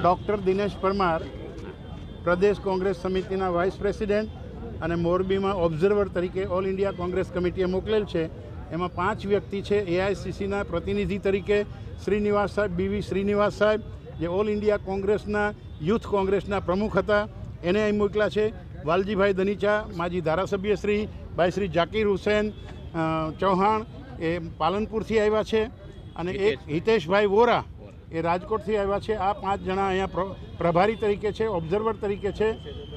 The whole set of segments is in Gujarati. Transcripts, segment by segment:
ડોક્ટર દિનેશ પરમાર, પ્રદેશ કોંગ્રેસ સમિતિના વાઇસ પ્રેસિડેન્ટ અને મોરબીમાં ઓબ્ઝર્વર તરીકે ઓલ ઇન્ડિયા કોંગ્રેસ કમિટીએ મોકલેલ છે. એમાં પાંચ વ્યક્તિ છે એઆઈસીસીના પ્રતિનિધિ તરીકે શ્રીનિવાસ સાહેબ બીવી શ્રીનિવાસ સાહેબ જે ઓલ ઇન્ડિયા કોંગ્રેસના યુથ કોંગ્રેસના પ્રમુખ હતા એને અહીં મોકલ્યા છે. વાલજીભાઈ દનીચા માજી ધારાસભ્ય શ્રી ભાઈ શ્રી જાકીર હુસેન ચૌહાણ એ પાલનપુરથી આવ્યા છે. અને એક હિતેશભાઈ. વોરા એ રાજકોટથી આવ્યા છે. આ પાંચ જણા અહીંયા પ્રભારી તરીકે છે ઓબ્ઝર્વર તરીકે છે.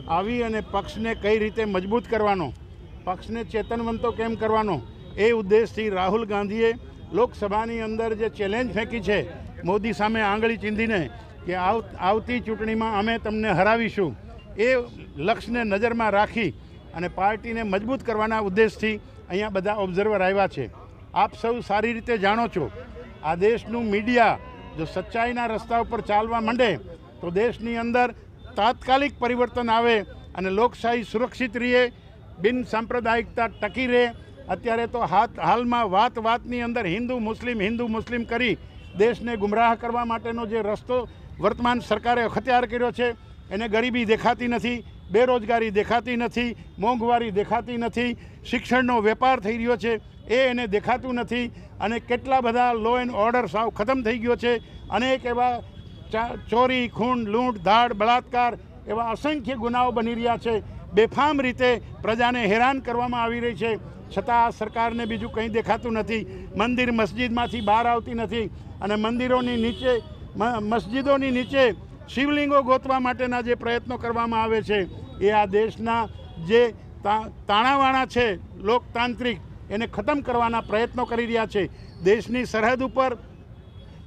આવી અને પક્ષને કઈ રીતે મજબૂત કરવાનો પક્ષને ચેતનવંતો કેમ કરવાનો એ ઉદ્દેશથી રાહુલ ગાંધીએ લોકસભાની અંદર જે ચેલેન્જ ફેંકી છે મોદી સામે આંગળી ચીંધીને કે આવતી ચૂંટણીમાં અમે તમને હરાવીશું. એ લક્ષ્યને નજરમાં રાખી અને પાર્ટીને મજબૂત કરવાના ઉદ્દેશથી અહીંયા બધા ઓબ્ઝર્વર આવ્યા છે. આપ સૌ સારી રીતે જાણો છો, આ દેશનું મીડિયા જો સચ્ચાઈના રસ્તા ઉપર ચાલવા માંડે, તો દેશની અંદર તાત્કાલિક પરિવર્તન આવે અને લોકશાહી સુરક્ષિત રહે બિન સાંપ્રદાયિકતા ટકી રહે. અત્યારે તો હાથ, હાલમાં વાત વાતની અંદર હિન્દુ, મુસ્લિમ હિન્દુ, મુસ્લિમ કરી દેશને ગુમરાહ કરવા માટેનો જે રસ્તો વર્તમાન સરકારે અખત્યાર કર્યો છે, એને ગરીબી દેખાતી નથી, બેરોજગારી દેખાતી નથી, મોંઘવારી દેખાતી નથી, શિક્ષણનો વેપાર થઈ રહ્યો છે, એ એને દેખાતું નથી અને કેટલા બધા લો એન્ડ ઓર્ડર સાવ ખતમ થઈ ગયો છે, અનેક એવા ચોરી, ખૂન, લૂંટ, ધાડ, બળાત્કાર એવા અસંખ્ય ગુનાઓ બની રહ્યા છે. બેફામ રીતે પ્રજાને હેરાન કરવામાં આવી રહી છે. છતાં સરકારને બીજું કંઈ દેખાતું નથી. મંદિર મસ્જિદમાંથી બહાર આવતી નથી અને મંદિરોની નીચે મસ્જિદોની નીચે શિવલિંગો ગોતવા માટેના જે પ્રયત્નો કરવામાં આવે છે, એ આ દેશના જે તાણાવાણા છે, લોકતાંત્રિક, એને ખતમ કરવાના પ્રયત્નો કરી રહ્યા છે. દેશની સરહદ ઉપર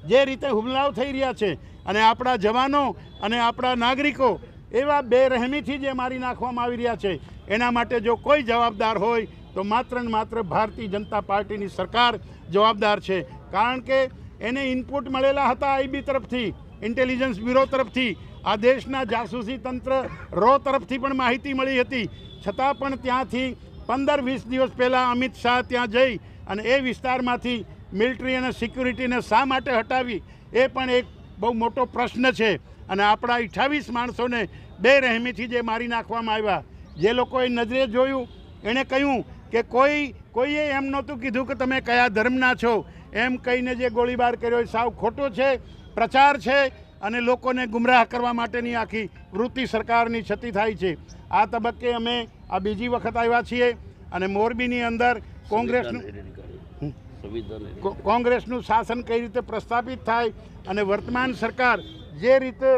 જે રીતે હુમલાઓ થઈ રહ્યા છે અને આપણા જવાનો અને આપણા નાગરિકો એવા બેરહેમીથી જે મારી નાખવામાં આવી રહ્યા છે, એના માટે જો કોઈ જવાબદાર હોય તો માત્ર ને માત્ર ભારતીય જનતા પાર્ટીની સરકાર જવાબદાર છે. કારણ કે એને ઇનપુટ મળેલા હતા આઈબી તરફથી ઇન્ટેલિજન્સ બ્યુરો તરફથી. આ દેશના જાસૂસી તંત્ર રો તરફથી પણ માહિતી મળી હતી. છતાં પણ ત્યાંથી પંદર વીસ દિવસ પહેલાં અમિત શાહ ત્યાં જઈ અને એ વિસ્તારમાંથી મિલિટરી અને સિક્યુરિટીને શા માટે હટાવી, એ પણ એક બહુ મોટો પ્રશ્ન છે. અને આપણા અઠ્ઠાવીસ માણસોને બે રહેમીથી જે મારી નાખવામાં આવ્યા, જે લોકોએ નજરે જોયું, એણે કહ્યું કે કોઈ કોઈએ એમ નહોતું કીધું કે તમે કયા ધર્મના છો. એમ કહીને જે ગોળીબાર કર્યો એ સાવ ખોટો છે પ્રચાર છે અને લોકોને ગુમરાહ કરવા માટેની આખી વૃત્તિ સરકારની છતી થાય છે. આ તબક્કે અમે આ બીજી વખત આવ્યા છીએ અને મોરબીની અંદર કોંગ્રેસનું કોંગ્રેસનું શાસન કઈ રીતે પ્રસ્થાપિત થાય અને વર્તમાન સરકાર જે રીતે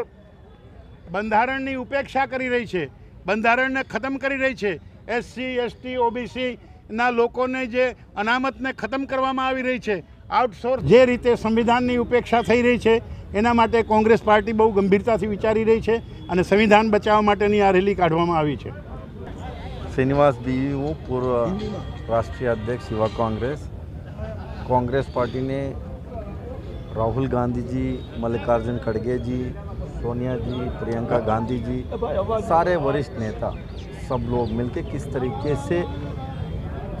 બંધારણની ઉપેક્ષા કરી રહી છે બંધારણને ખતમ કરી રહી છે એસસી એસટી ઓબીસીના લોકોને જે અનામતને ખતમ કરવામાં આવી રહી છે આઉટસોર્સ જે રીતે સંવિધાનની ઉપેક્ષા થઈ રહી છે એના માટે કોંગ્રેસ પાર્ટી બહુ ગંભીરતાથી વિચારી રહી છે અને સંવિધાન બચાવવા માટેની આ રેલી કાઢવામાં આવી છે. શ્રીનિવાસ બી હું પૂર્વ રાષ્ટ્રીય અધ્યક્ષ યુવા કોંગ્રેસ. કોંગ્રેસ પાર્ટીને રાહુલ ગાંધીજી મલ્લિકાર્જુન ખડગેજી સોનિયાજી પ્રિયંકા ગાંધીજી સારે વરિષ્ઠ નેતા सब लोग मिलके किस तरीके से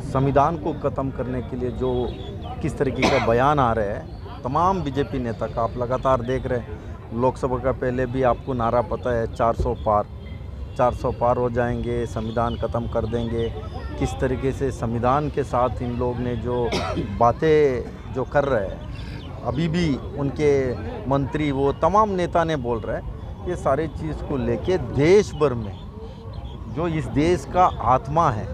संविधान को ख़त्म करने के लिए जो किस तरीके का बयान आ रहे हैं, तमाम बीजेपी नेता का आप लगातार देख रहे हैं। लोकसभा का पहले भी आपको नारा पता है 400 पार 400 पार हो जाएँगे, संविधान ख़त्म कर देंगे। किस तरीके से संविधान के साथ इन लोग ने जो बातें जो कर रहे हैं, अभी भी उनके मंत्री, वो तमाम नेता ने बोल रहे हैं, ये सारी चीज़ को लेके देश भर में जो इस देश का आत्मा है,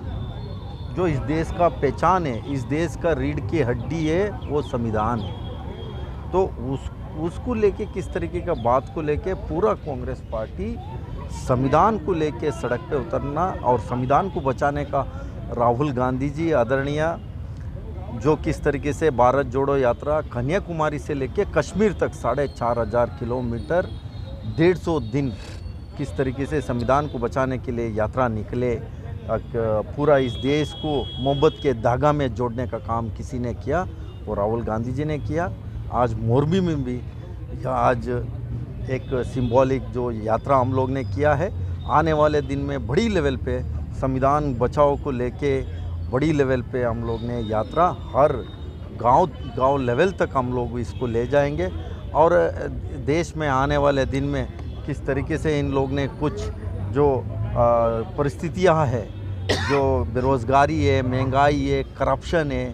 जो इस देश का पहचान है, इस देश का रीढ़ की हड्डी है, वो संविधान है। तो उस, उसको लेके किस तरीके का बात को लेके पूरा कांग्रेस पार्टी संविधान को लेके सड़क पे उतरना और संविधान को बचाने का, राहुल गांधी जी आदरणीय, जो किस तरीके से भारत जोड़ो यात्रा कन्याकुमारी से लेके कश्मीर तक साढ़े चार हज़ार किलोमीटर, डेढ़ सौ दिन किस तरीके से संविधान को बचाने के लिए यात्रा निकले पूरा इस देश को मोहब्बत के धागा में जोड़ने का काम किसी ने किया वो राहुल गांधी जी ने किया। आज मोरबी में भी या आज एक सिंबॉलिक जो यात्रा हम लोग ने किया है। आने वाले दिन में बड़ी लेवल पे संविधान बचाओ को लेके बड़ी लेवल पे हम लोग ने यात्रा हर गाँव गाँव लेवल तक हम लोग इसको ले जाएँगे। और देश में आने वाले दिन में किस तरीके से इन लोग ने कुछ जो परिस्थितियाँ है, जो बेरोज़गारी है, महँगाई है करप्शन है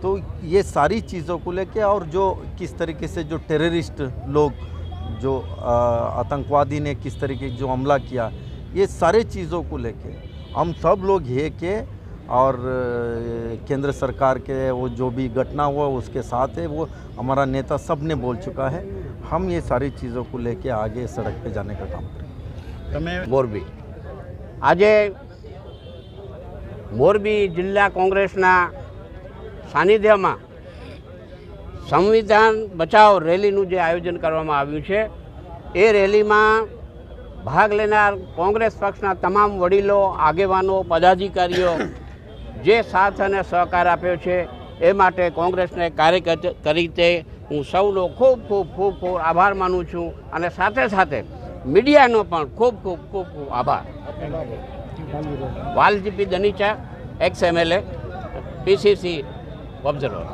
तो ये सारी चीज़ों को लेके और जो किस तरीके से जो टेररिस्ट लोग, जो आतंकवादी ने किस तरीके जो हमला किया, ये सारे चीज़ों को लेके, हम सब लोग ये के और अ, केंद्र सरकार के वो जो भी घटना हुआ उसके साथ है वो हमारा नेता सब ने बोल चुका है हम ये सारी चीज़ों को लेके आगे सड़क पे जाने का काम करेंगे તમે મોરબી આજે મોરબી જિલ્લા કોંગ્રેસના સાનિધ્યમાં સંવિધાન બચાવ રેલીનું જે આયોજન કરવામાં આવ્યું છે એ રેલીમાં ભાગ લેનાર કોંગ્રેસ પક્ષના તમામ વડીલો આગેવાનો પદાધિકારીઓ જે સાથ અને સહકાર આપ્યો છે, એ માટે કોંગ્રેસને કાર્યકર્તા રીતે હું સૌનો ખૂબ ખૂબ ખૂબ ખૂબ આભાર માનું છું અને સાથે સાથે મીડિયાનો પણ ખૂબ ખૂબ ખૂબ ખૂબ આભાર. વાલજીપી દનીચા એક્સ એમએલએ પીસીસી ઓબ્ઝર્વર